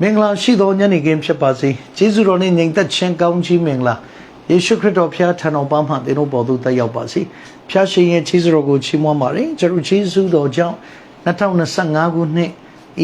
မင်္ဂလာရှိသောညနေခင်းဖြစ်ပါစေ။ယေရှုတော်နဲ့ညီသက်ချင်းကောင်းချီးမင်္ဂလာယေရှုခရစ်တော်ဖျားထံတော်ပါမှသင်တို့ပေါ်သို့တက်ရောက်ပါစေ။ဖျားရှင်ရဲ့ယေရှုတော်ကိုချီးမွမ်းပါတယ်။ကျွန်တော်ယေရှုတော်ကြောင့်2025ခုနှစ်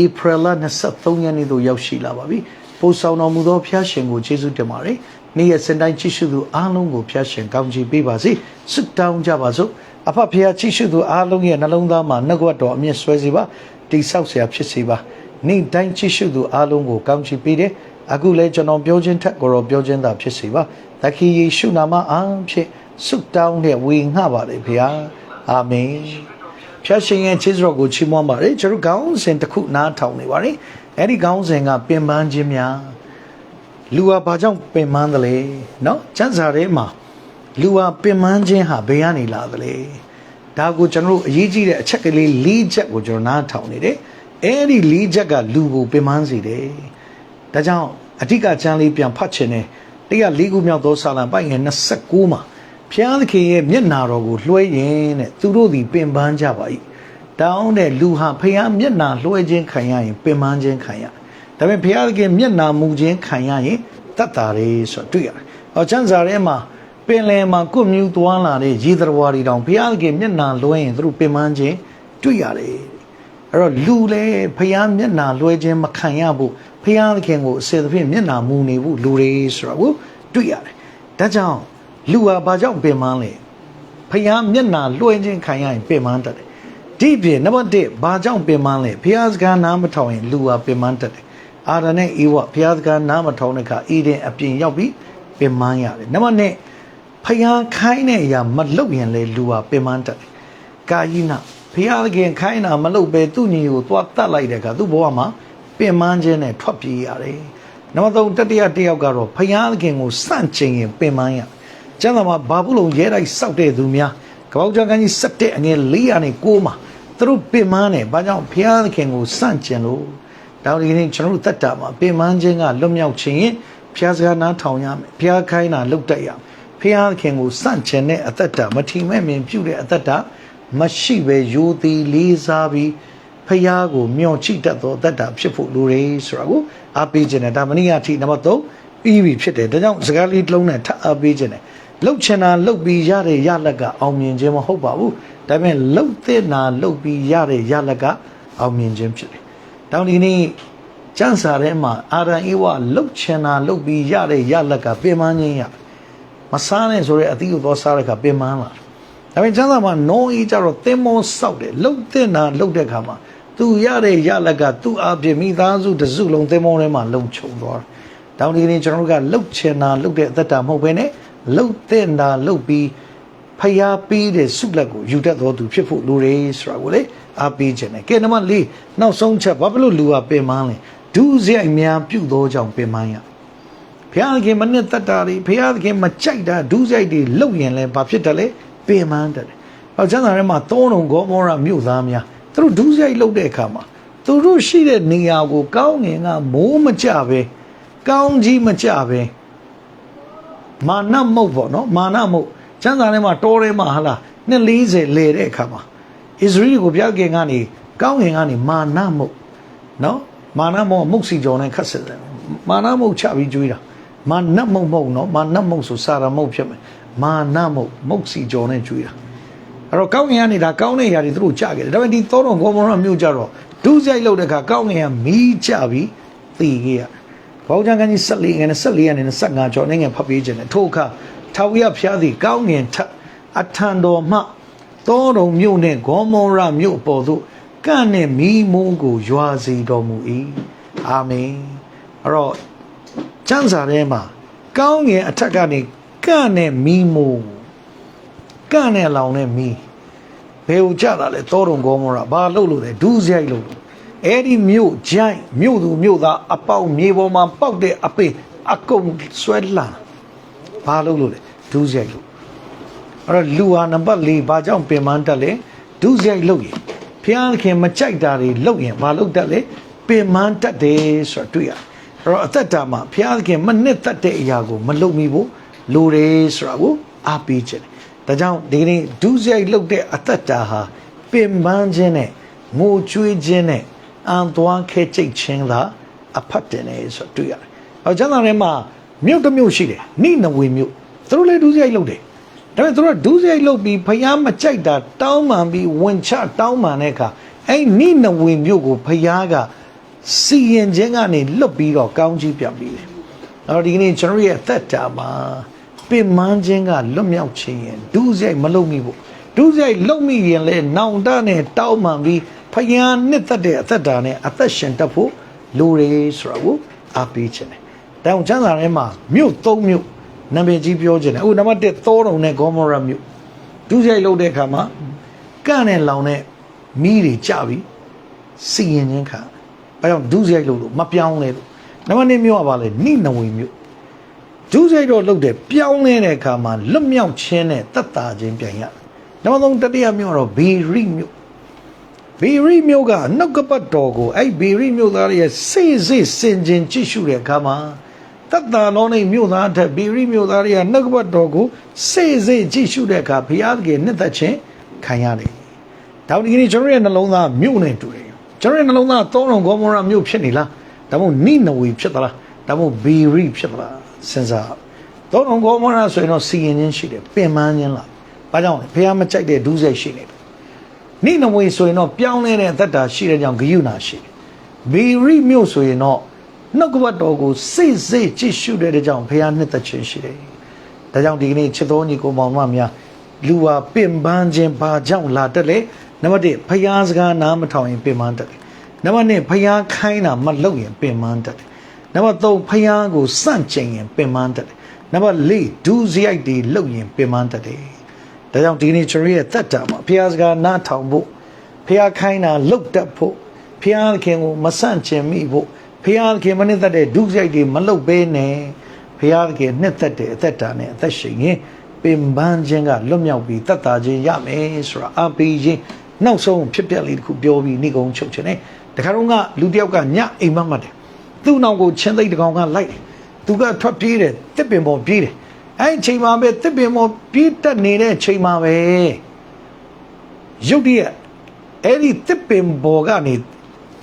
ဧပြီလ23ရက်နေ့သို့ရောက်ရှိလာပါပြီ။ပို့ဆောင်တော်မူသောဖျားရှင်ကိုယေရှုတင်ပါတယ်။နေ့ရက်စင်တိုင်းကြည့်ရှုသူအားလုံးကိုဖျားရှင်ကောင်းချီးပေးပါစေ။ဆုတောင်းကြပါစို့။အဖဖျားကြည့်ရှုသူအားလုံးရဲ့နှလုံးသားမှာနှုတ်ကပတ်တော်အမြင့်ဆွဲစေပါ။တိဆောက်เสียဖြစ်စေပါ။ နေ့တိုင်းကြည့်ရှုသူအားလုံးကိုကောင်းချီးပေးတယ်။အခုလည်းကျွန်တော်ပြောခြင်းထက်ကိုတော့ပြောခြင်းသာဖြစ်စေပါ။သခင်ယေရှုနာမအားဖြင့်ဆုတောင်းတဲ့ဝေငှပါတယ်ဖေဟာ။အာမင်။ဖျားရှင်ရဲ့ခြေစွတော်ကိုချီးမွမ်းပါတယ်ကျွန်တော်ခေါင်းစဉ်တစ်ခုနားထောင်နေပါတယ်အဲ့ဒီခေါင်းစဉ်ကပင်ပန်းခြင်းများလူဟာဘာကြောင့်ပင်ပန်းသလဲเนาะကျမ်းစာထဲမှာလူဟာပင်ပန်းခြင်းဟာဘယ်ကနေလာသလဲဒါကိုကျွန်တော်တို့အရေးကြီးတဲ့အချက်ကလေး၄ချက်ကိုကျွန်တော်နားထောင်နေတယ် အဲ့ဒီ၄ချက်ကလူကိုပင်ပန်းစေတယ်ဒါကြောင့်အဓိကကျမ်းလေးပြန်ဖတ်ခြင်းနဲ့တရား၄ခုမြောက်သောစာလံပိုင်ငယ်29မှာဖျားသခင်ရဲ့မျက်နာတော်ကိုလွှဲရင်တဲ့သူတို့သည်ပင်ပန်းကြပါ၏တောင်းတဲ့လူဟာဖျားမျက်နာလွှဲခြင်းခံရရင်ပင်ပန်းခြင်းခံရဒါပေမဲ့ဖျားသခင်မျက်နာမူခြင်းခံရရင်တတ်တာလေးဆိုတော့တွေ့ရတယ်။ဟောကျမ်းစာထဲမှာပင်လယ်မှာကုမြူသွားလာတဲ့ရေသတ္တဝါတွေတောင်ဖျားသခင်မျက်နာလွှဲရင်သူတို့ပင်ပန်းခြင်းတွေ့ရတယ်။ အဲ့တော့လူလည်းဖျားမျက်နာလွှဲခြင်းမခံရဘူးဖျားသခင်ကိုအစေသဖြင့်မျက်နာမူနေဘူးလူတွေဆိုတော့ကိုတွေ့ရတယ်။ဒါကြောင့်လူဟာဘာကြောင့်ပင်ပန်းလဲဖျားမျက်နာလွှဲခြင်းခံရရင်ပင်ပန်းတတ်တယ်။ဒီပြင်နံပါတ်1ဘာကြောင့်ပင်ပန်းလဲဖျားစကားနားမထောင်ရင်လူဟာပင်ပန်းတတ်တယ်။အာရနဲ့အေဝဖျားစကားနားမထောင်တဲ့အခါအေဒင်အပြင်ရောက်ပြီးပင်ပန်းရတယ်။နံပါတ်2ဖျားခိုင်းတဲ့အရာမလုပ်ရင်လေလူဟာပင်ပန်းတတ်တယ်။ကာယိန ဖျားသခင်ခိုင်းတာမလုပ်ပဲသူ့ညီကိုသွားတတ်လိုက်တဲ့အခါသူ့ဘဝမှာပင်ပန်းခြင်းနဲ့ထွက်ပြေးရတယ်။နံပါတ်3တတိယတစ်ယောက်ကတော့ဖျားသခင်ကိုစန့်ကျင်ရင်ပင်ပန်းရ။ကျမ်းစာမှာဘာဘူးလုံရဲတိုက်စောက်တဲ့သူများကပောက်ကြကန်းကြီး7အငယ်400နဲ့9မှာသူတို့ပင်ပန်းတယ်။ဘာကြောင့်ဖျားသခင်ကိုစန့်ကျင်လို့တောင်းဒီနေ့ကျွန်တော်တို့တတ်တာမှာပင်ပန်းခြင်းကလွတ်မြောက်ခြင်းရင်ဖျားစကားနားထောင်ရမယ်။ဖျားခိုင်းတာလုပ်တတ်ရမယ်။ဖျားခင်ကိုစန့်ကျင်တဲ့အသက်တာမထီမဲ့မြင်ပြုတဲ့အသက်တာ မရှိပဲယိုသေးလေးစားပြီးဖျားကိုမျောချိတတ်သောအသက်တာဖြစ်ဖို့လိုတယ်ဆိုတာကိုအားပေးခြင်းနဲ့ဒါမနည်းအထိနံပါတ်3ပြီးပြီဖြစ်တယ်ဒါကြောင့်စကားလေးတစ်လုံးနဲ့ထပ်အားပေးခြင်းနဲ့လှုပ်ချင်တာလှုပ်ပြီးရတဲ့ရလက်ကအောင်မြင်ခြင်းမဟုတ်ပါဘူးဒါပေမဲ့လှုပ်တဲ့နာလှုပ်ပြီးရတဲ့ရလက်ကအောင်မြင်ခြင်းဖြစ်တယ်တောင်းဒီနေ့ကျမ်းစာထဲမှာအာရန်ဧဝလှုပ်ချင်တာလှုပ်ပြီးရတဲ့ရလက်ကပင်ပန်းခြင်းရမစားနဲ့ဆိုရဲအသီးကိုသောစားတဲ့အခါပင်ပန်းလာ ဒါပေမဲ့ကျမ်းစာမှာနောအေးကြတော့သင်္ဘောဆောက်တယ်လှုပ်တဲ့နာလှုပ်တဲ့အခါမှာသူရတဲ့ရလက်ကသူ့အပြင်မိသားစုတစ်စုလုံးသင်္ဘောထဲမှာလုံခြုံသွားတယ်တောင်းဒီနေ့ကျွန်တော်တို့ကလှုပ်ချင်တာလှုပ်တဲ့အသက်တာမဟုတ်ဘဲနဲ့လှုပ်တဲ့နာလှုပ်ပြီးဖျားပေးတဲ့စုလက်ကိုယူတတ်တော်သူဖြစ်ဖို့လိုတယ်ဆိုတာကိုလေအားပေးခြင်းနဲ့ကဲနံပါတ်၄နောက်ဆုံးချက်ဘာဖြစ်လို့လူကပင်ပန်းလဲဒုစရိုက်များပြုတ်သောကြောင့်ပင်ပန်းရဘုရားသခင်မနစ်သက်တာတွေဘုရားသခင်မကြိုက်တာဒုစရိုက်တွေလှုပ်ရင်လဲဘာဖြစ်တယ်လဲ ပင်ပန်းတယ်ဟောကျမ်းစာထဲမှာသုံးလုံးဂေါမောရမြို့သားများသူတို့ဒုစရိုက်လှုပ်တဲ့အခါမှာသူတို့ရှိတဲ့နေရာကိုကောင်းငင်ကမိုးမကြပဲကောင်းကြီးမကြပဲမာနမုတ်ပေါ့နော်မာနမုတ်ကျမ်းစာထဲမှာတောထဲမှာဟာလားနှစ်40လေတဲ့အခါမှာဣသရေလကိုဘုရားခင်ကနေကောင်းငင်ကနေမာနမုတ်နော်မာနမုတ်မုတ်စီကြော်နဲ့ခတ်စစ်တယ်မာနမုတ်ချပြီးကျွေးတာမာနမုတ်မုတ်နော်မာနမုတ်ဆိုစာရမုတ်ဖြစ်မယ် မာနမုတ်မုတ်စီကြော်နဲ့ကျွေးတာအဲ့တော့ကောင်းငင်ကနေဒါကောင်းတဲ့ຢာတွေသူတို့ကြခဲ့တယ်ဒါပေမဲ့ဒီသောတော်ဂေါမောရမြို့ကြတော့ဒုစရိုက်လောက်တဲ့အခါကောင်းငင်ကမီးကြပြီးသိခဲ့ရတယ်ဘောင်ချန်ကန်ကြီး14ငယ်နဲ့14ကနေ25ကျော်နေငယ်ဖတ်ပေးခြင်းနဲ့ထို့အခါထာဝရဘုရားသည်ကောင်းငင်ထအထံတော်မှသောတော်မြို့နှင့်ဂေါမောရမြို့ပေါ်သို့ကန့်နှင့်မီးမိုးကိုရွာစေတော်မူ၏အာမင်အဲ့တော့ကျမ်းစာထဲမှာကောင်းငင်အထက်ကနေ ကန့်နဲ့မီးမိုးကန့်နဲ့လောင်နဲ့မီးဘယ်ကိုကြတာလဲသောတော်ဂေါမောရဘာလို့လို့လဲဒူးစရိုက်လို့အဲ့ဒီမြို့ဂျိုင်းမြို့သူမြို့သားအပေါက်မြေပေါ်မှာပေါက်တဲ့အပင်အကုန်ဆွဲလာဘာလို့လို့လဲဒူးစရိုက်လို့အဲ့တော့လူဟာနံပါတ်၄ဘာကြောင့်ပင်ပန်းတက်လဲဒူးစရိုက်လို့ရင်ဖျားခင်မကြိုက်တာတွေလုပ်ရင်ဘာလုပ်တတ်လဲပင်ပန်းတက်တယ်ဆိုတာတွေ့ရတယ်အဲ့တော့အသက်တာမှာဖျားခင်မနစ်သက်တဲ့အရာကိုမလုပ်မိဘူး လိုတယ်ဆိုတာကိုအားပေးခြင်းတယ်ဒါကြောင့်ဒီကနေ့ဒူးစရိုက်လုပ်တဲ့အသက်တာဟာပင်ပန်းခြင်းနဲ့ငိုကြွေးခြင်းနဲ့အံသွားခဲကြိတ်ခြင်းသာအဖတ်တင်နေဆိုတွေ့ရတယ်။ဟောကျမ်းစာထဲမှာမြို့တစ်မြို့ရှိတယ်နိနဝေမြို့သူတို့လည်းဒုစရိုက်လုပ်တယ်။ဒါပေမဲ့သူတို့ကဒုစရိုက်လုပ်ပြီးဖျားမကြိုက်တာတောင်းပန်ပြီးဝင်ချတောင်းပန်တဲ့အခါအဲ့နိနဝေမြို့ကိုဖျားကစီရင်ခြင်းကနေလွတ်ပြီးတော့ကောင်းကြီးပြန်ပြီးတယ်။အဲ့တော့ဒီကနေ့ကျွန်တော်ရဲ့အသက်တာမှာ ပင်မန်းခြင်းကလွတ်မြောက်ခြင်းရင်ဒုစရိုက်မလုပ်မိဖို့ဒုစရိုက်လုပ်မိရင်လည်းနောင်တနဲ့တောင်းပန်ပြီးဖျားနှစ်သက်တဲ့အသက်တာနဲ့အသက်ရှင်တတ်ဖို့လိုတယ်ဆိုတာကိုအားပေးခြင်းတယ်။တောင်ချမ်းသာထဲမှာမြို့၃မြို့နာမည်ကြီးပြောခြင်းတယ်။အခုနံပါတ်1သောတုံနဲ့ဂေါမောရမြို့ဒုစရိုက်လုပ်တဲ့အခါမှာကန့်နဲ့လောင်တဲ့မီးတွေကြပြီးစီရင်ခြင်းခါ။အဲကြောင့်ဒုစရိုက်လုပ်လို့မပြောင်းလဲလို့နံပါတ်2မြို့ကပါလေနိနဝေမြို့ ဒုစရိုက်တော့လုပ်တယ်ပြောင်းလဲတဲ့အခါမှာလွတ်မြောက်ခြင်းနဲ့တတ်တာခြင်းပြန်ရတယ်။နံပါတ်3တတိယမြို့ကတော့ဘေရိမြို့ဘေရီမျိုးကနှုတ်ကပတ်တော်ကိုအဲ့ဘေရီမျိုးသားရဲ့စိတ်စိတ်စင်ကျင်ကြည့်ရှုတဲ့အခါမှာတတ်တာတော်နေမျိုးသားအထက်ဘေရီမျိုးသားရဲ့နှုတ်ကပတ်တော်ကိုစိတ်စိတ်ကြည့်ရှုတဲ့အခါဘုရားသခင်နှစ်သက်ခြင်းခံရတယ်။ဒါဒီကနေ့ကျွန်တော်ရဲ့နှလုံးသားမြို့နဲ့တူတယ်။ကျွန်တော်ရဲ့နှလုံးသားသုံးလုံးဂေါမောရမြို့ဖြစ်နေလား။ဒါမှမဟုတ်နိနဝေဖြစ်သလား။ ဒါမှမဟုတ်ဘေရီဖြစ်သလားစဉ်းစား။သုံးလုံးဂေါမောရဆိုရင်တော့စီရင်ခြင်းရှိတယ်ပင်ပန်းခြင်းလား။ဘာကြောင့်လဲဘုရားမကြိုက်တဲ့ဒုစရိုက်ရှိနေတယ်နိနဝေဆိုရင်တော့ပြောင်းလဲတဲ့အသက်တာရှိတဲ့ကြောင့်ဂယုဏရှိတယ်။ဘေရိမြို့ဆိုရင်တော့နှုတ်ကပတ်တော်ကိုစိတ်စိတ်ကြည့်ရှုတဲ့ကြောင့်ဘုရားနှစ်သက်ခြင်းရှိတယ်။ဒါကြောင့်ဒီကနေ့ချစ်တော်ညီကိုမောင်မများလူဟာပင်ပန်းခြင်းဘာကြောင့်လာတက်လဲ။နံပါတ်1ဘုရားစကားနားမထောင်ရင်ပင်ပန်းတက်တယ်။နံပါတ်2ဘုရားခိုင်းတာမလုပ်ရင်ပင်ပန်းတက်တယ်။ နံပါတ်3ဘုရားကိုစန့်ကျင်ရင်ပင်ပန်းတက်တယ်။နံပါတ်4ဒုစရိုက်တွေလုပ်ရင်ပင်ပန်းတက်တယ်။ဒါကြောင့်ဒီနေ့ကျွန်တော်ရဲ့သက်တာမှာဖះစကားနားထောင်ဖို့ဖះခိုင်းတာလုတ်တက်ဖို့ဖះသခင်ကိုမဆန့်ကျင်မိဖို့ဖះသခင်မနှစ်သက်တဲ့ဒုစရိုက်တွေမလုတ်ပေးနဲ့ဖះသခင်နှစ်သက်တဲ့အသက်တာနဲ့အသက်ရှင်ရင်ပင်ပန်းခြင်းကလွတ်မြောက်ပြီးသက်တာခြင်းရမယ်ဆိုတာအပေးခြင်းနောက်ဆုံးဖြစ်ပျက်လေးတစ်ခုပြောပြီးနေကုံချုပ်ခြင်းနဲ့တခါတော့ကလူတစ်ယောက်ကညအိမ်မက်မှတ်တယ် သူ့နောက်ကိုချင်းသိပ်တကောင်ကလိုက်တယ်သူကထွက်ပြေးတယ်တစ်ပင်ပေါ်ပြေးတယ်အဲ့ဒီချိန်မှာပဲတစ်ပင်ပေါ်ပြေးတက်နေတဲ့ချိန်မှာပဲရုတ်တရက်အဲ့ဒီတစ်ပင်ပေါ်ကနေ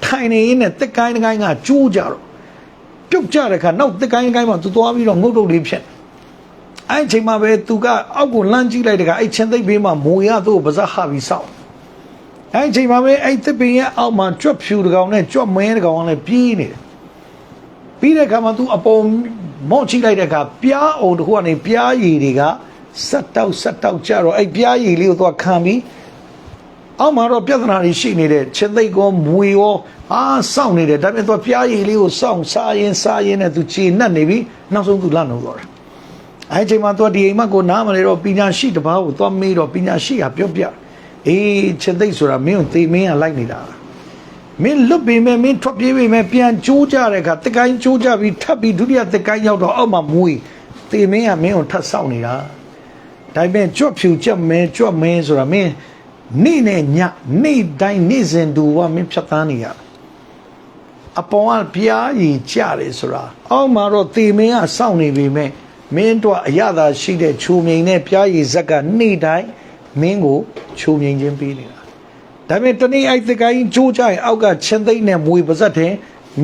ထိုင်နေရင်းနဲ့တစ်ကိုင်းတစ်ကိုင်းကကျိုးကြတော့ပြုတ်ကြတဲ့ခါနောက်တစ်ကိုင်းတစ်ကိုင်းမှာသူသွားပြီးတော့ငုတ်တုတ်လေးဖြစ်တယ်အဲ့ဒီချိန်မှာပဲသူကအောက်ကိုလှမ်းကြည့်လိုက်တဲ့ခါအဲ့ချင်းသိပ်ဘေးမှာမိုရသူ့ကိုပါဇက်ဟပြီးစောင့်အဲ့ဒီအချိန်မှာပဲအဲ့သစ်ပင်ရဲ့အောက်မှာကြွက်ဖြူတကောင်နဲ့ကြွက်မဲတကောင်ကလည်းပြေးနေတယ် ပြီးတဲ့အခါမှာ तू အပေါ်မော့ချိလိုက်တဲ့အခါပြားအောင်တစ်ခုကနေပြားရည်တွေကဆက်တောက်ဆက်တောက်ကြတော့အဲ့ပြားရည်လေးကို तू ခံပြီးအောက်မှာတော့ပြဿနာတွေရှိနေတဲ့ချင်းသိပ်ကောမွေရောအာစောင့်နေတယ်ဒါပေမဲ့ तू ပြားရည်လေးကိုစောင့်စားရင်စားရင်နဲ့ तू ခြေနှက်နေပြီးနောက်ဆုံး तू လန့်လို့တော့တယ် အဲ့ဒီအချိန်မှာသူကဒီအိမ်မက်ကိုနားမလဲတော့ပညာရှိတစ်ပါးကိုသွားမေးတော့ပညာရှိကပြောပြအေးချက်သိပ်ဆိုတာမင်းကိုသေမင်းကလိုက်နေတာ မင်းလွတ်ပေမဲ့မင်းထွက်ပြေးပေမဲ့ပြန်ကြိုးကြတဲ့အခါတကိုင်းကြိုးကြပြီးထပ်ပြီးဒုတိယတကိုင်းရောက်တော့အောက်မှာမွေးသေမင်းကမင်းကိုထပ်ဆောက်နေတာဒါပေမဲ့ကြွတ်ဖြူကြက်မဲကြွတ်မဲဆိုတာမင်းနေ့နဲ့ညနေ့တိုင်းနေ့စဉ်တူကမင်းဖြတ်သန်းနေရတယ်အပေါ်ကပြားရည်ကြတယ်ဆိုတာအောက်မှာတော့သေမင်းကစောင့်နေပြီမဲ့မင်းတို့အရသာရှိတဲ့ခြုံမြိန်နဲ့ပြားရည်ဇက်ကနေ့တိုင်းမင်းကိုခြုံမြိန်ခြင်းပေးနေတာ ဒါပေမဲ့တနေ့အဲ့တကိုင်းကြိုးကြရင်အောက်ကချင်းသိမ့်နဲ့မွေပါဇက်တဲ့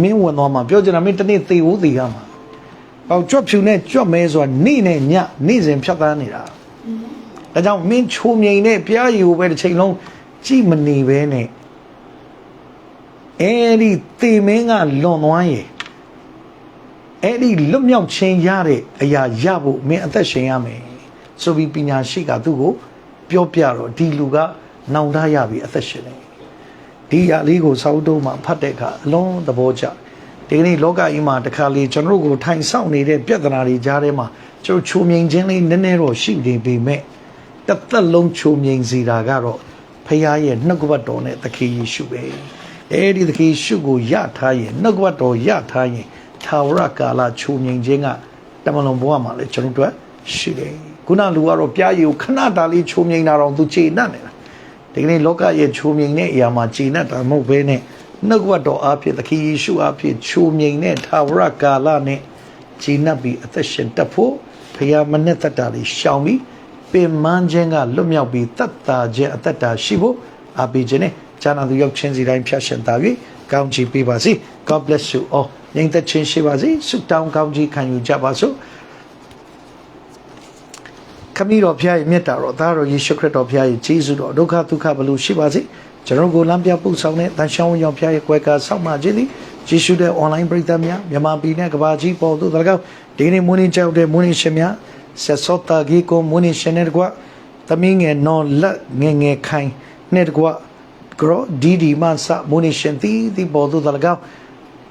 မင်းဝင်သွားမှာပြောချင်တာမင်းတနေ့သေဦးသေရမှာဟောကြွတ်ဖြူနဲ့ကြွတ်မဲဆိုတာနေ့နဲ့ညနေ့စဉ်ဖြတ်သန်းနေတာဒါကြောင့်မင်းခြုံမြိန်နဲ့ပြားရည်ကိုပဲတစ်ချိန်လုံးကြည့်မနေပဲနဲ့အဲ့ဒီသေမင်းကလွန်သွားရင်အဲ့ဒီလွတ်မြောက်ခြင်းရတဲ့အရာရဖို့မင်းအသက်ရှင်ရမယ်ဆိုပြီးပညာရှိကသူ့ကို ပြောပြတော့ဒီလူက နောင်တရပြီအသက်ရှင်နေဒီအရာလေးကိုစောက်တုံးမှာဖတ်တဲ့အခါအလုံးသဘောကျဒီကနေ့လောကကြီးမှာတစ်ခါလေကျွန်တော်တို့ကိုထိုင်ဆောင်နေတဲ့ပြဿနာတွေကြားထဲမှာကျွန်တော်ချုံမြိန်ခြင်းလေးနည်းနည်းတော့ရှိနေပေမဲ့တစ်သက်လုံးချုံမြိန်စီတာကတော့ဖခင်ရဲ့နှုတ်ကပတ်တော်နဲ့သခင်ယေရှုပဲအဲ့ဒီသခင်ရှုကိုရထားရင်နှုတ်ကပတ်တော်ရထားရင်သာဝရကာလခြုံငိန်ခြင်းကတမလွန်ဘဝမှာလည်းကျွန်တော်တို့ရှိတယ်ခုနလူကတော့ပြားရည်ကိုခဏတားလေးခြုံငိန်တာတော့သူခြေနှက်နေတာ ဒီကနေ့လောကရဲ့ခြုံငိန်တဲ့အရာမှာခြေနှက်တာမဟုတ်ဘဲနဲ့နှုတ်ကပတ်တော်အားဖြင့်သခင်ယေရှုအားဖြင့်ခြုံငိန်တဲ့သာဝရကာလနဲ့ခြေနှက်ပြီးအသက်ရှင်တတ်ဖို့ဖခင်မနဲ့တတ်တာလေးရှောင်ပြီးပင်မန်းခြင်းကလွတ်မြောက်ပြီးတတ်တာခြင်းအသက်တာရှိဖို့အားပေးခြင်းနဲ့ကျမ်းသာသူရောက်ချင်းစီတိုင်းဖျက်ရှင်သာ၍ကောင်းချီးပေးပါစေ God bless you all ငြိမ်သက်ခြင်းရှိပါစေဆုတောင်းကောင်းကြီးခံယူကြပါစို့ ခမည်းတော်ဖျားရဲ့မြတ်တာတော်သားတော်ယေရှုခရစ်တော်ဖျားရဲ့ဂျေဇုတော်ဒုက္ခဒုက္ခဘလို့ရှိပါစေကျွန်တော်ကိုလမ်းပြပို့ဆောင်တဲ့တန်ရှောင်းရောင်ဖျားရဲ့ကွယ်ကာဆောက်မှခြင်းသည်ယေရှုတဲ့ online ပရိသတ်များမြန်မာပြည်နဲ့ကမ္ဘာကြီးပေါ်သို့တလကောက်ဒီနေ့မွေးနေ့ကြောက်တဲ့မွေးနေ့ရှင်များဆက်စောတာကြီးကိုမွေးနေ့ရှင်တဲ့ကွာသမီးငယ်နော်လက်ငယ်ငယ်ခိုင်နဲ့တကွာဂရောဒီဒီမဆမွေးနေ့ရှင်သည်ဒီပေါ်သို့တလကောက်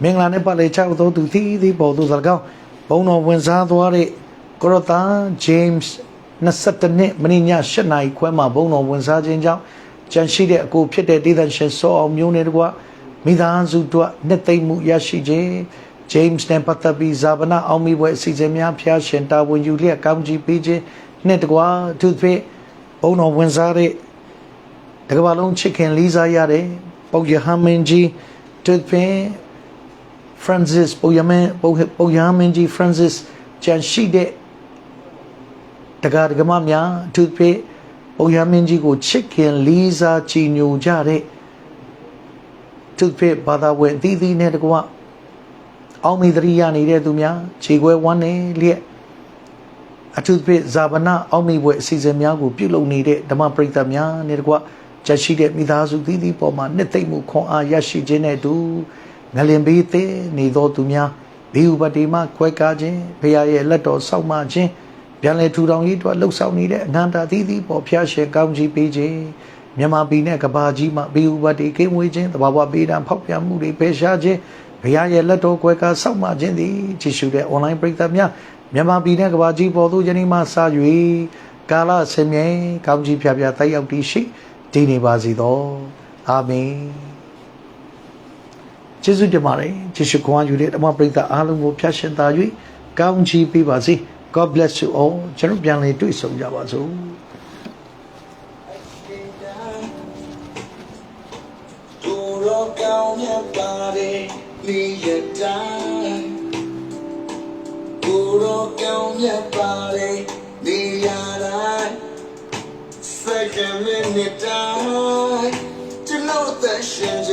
မင်္ဂလာနဲ့ပတ်လေချောက်သောသူသည်ဒီပေါ်သို့တလကောက်ဘုံတော်ဝင်စားသွားတဲ့ကိုရတာဂျေးမ့် 22နှစ်မနေ့ည7နာရီခွဲမှာဘုံတော်ဝင်စားခြင်းကြောင့်ကြံရှိတဲ့အကိုဖြစ်တဲ့ဒေသရှင်စောအောင်မျိုးနဲ့တကွာမိသားစုတို့နှစ်သိမ့်မှုရရှိခြင်းဂျေးမ့်နဲ့ပတ်သက်ပြီးဇာဗနာအောင်မိပွဲအစီအစဉ်များဖျားရှင်တာဝန်ယူလျက်ကောင်းကြီးပေးခြင်းနဲ့တကွာသူဖြစ်ဘုံတော်ဝင်စားတဲ့တကဘာလုံးချစ်ခင်လေးစားရတဲ့ပုပ်ယဟမင်းကြီးသူဖြစ် Francis ပုပ်ယမင်းပုပ်ပုပ်ယဟမင်းကြီး Francis ကြံရှိတဲ့ တရားဒဂမများအထူးသဖြင့်ဘုရားမင်းကြီးကိုချစ်ခင်လေးစားကြည်ညိုကြတဲ့သူသဖြင့်ဘာသာဝင်အသီးသီးနဲ့တကွအောင်မေတ္တရိယနေတဲ့သူများခြေခွဲဝမ်းနေလျက်အထူးသဖြင့်ဇာဗနာအောင်မေဘွယ်အစီအစဉ်များကိုပြုလုပ်နေတဲ့ဓမ္မပရိသတ်များနဲ့တကွချက်ရှိတဲ့မိသားစုသီးသီးပေါ်မှာနှစ်သိမ့်မှုခွန်အားရရှိခြင်းနဲ့အတူငလင်ဘေးသေးနေသောသူများဘေးဥပတိမှခွဲကားခြင်းဖရာရဲ့လက်တော်ဆောက်မှခြင်း ပြန်လဲထူထောင်ရေးအတွက်လှုပ်ဆောင်နေတဲ့အနန္တသီးသီးပေါ်ဖျားရှင်ကောင်းကြီးပေးခြင်းမြန်မာပြည်နဲ့ကဘာကြီးမှာဘေးဥပဒေကိမွေးခြင်းတဘာဝပေးတံဖောက်ပြန်မှုတွေဖယ်ရှားခြင်းဘုရားရဲ့လက်တော်ကွယ်ကာစောက်မှခြင်းသည်ကြည်ရှုတဲ့ online ပရိသတ်များမြန်မာပြည်နဲ့ကဘာကြီးပေါ်သို့ယနေ့မှစ၍ကာလဆင်မြဲကောင်းကြီးဖြာဖြာတိုက်ရောက်တည်ရှိတည်နေပါစေသောအာမင်ကျေးဇူးတင်ပါတယ်ယေရှုခွန်အားယူတဲ့ဓမ္မပရိသတ်အားလုံးကိုဖျားရှင်သာ၍ကောင်းချီးပေးပါစေ God bless you all ကျွန်တော်ပြန်လည်တွေ့ဆုံကြပါစို့သူတော်ကောင်းမြတ်ပါတယ်နေရတိုင်းသူတော်ကောင်းမြတ်ပါတယ်နေရတိုင်းစက္ကန့်မိနစ်တိုင်းကျွန်တော်သက်ရှင်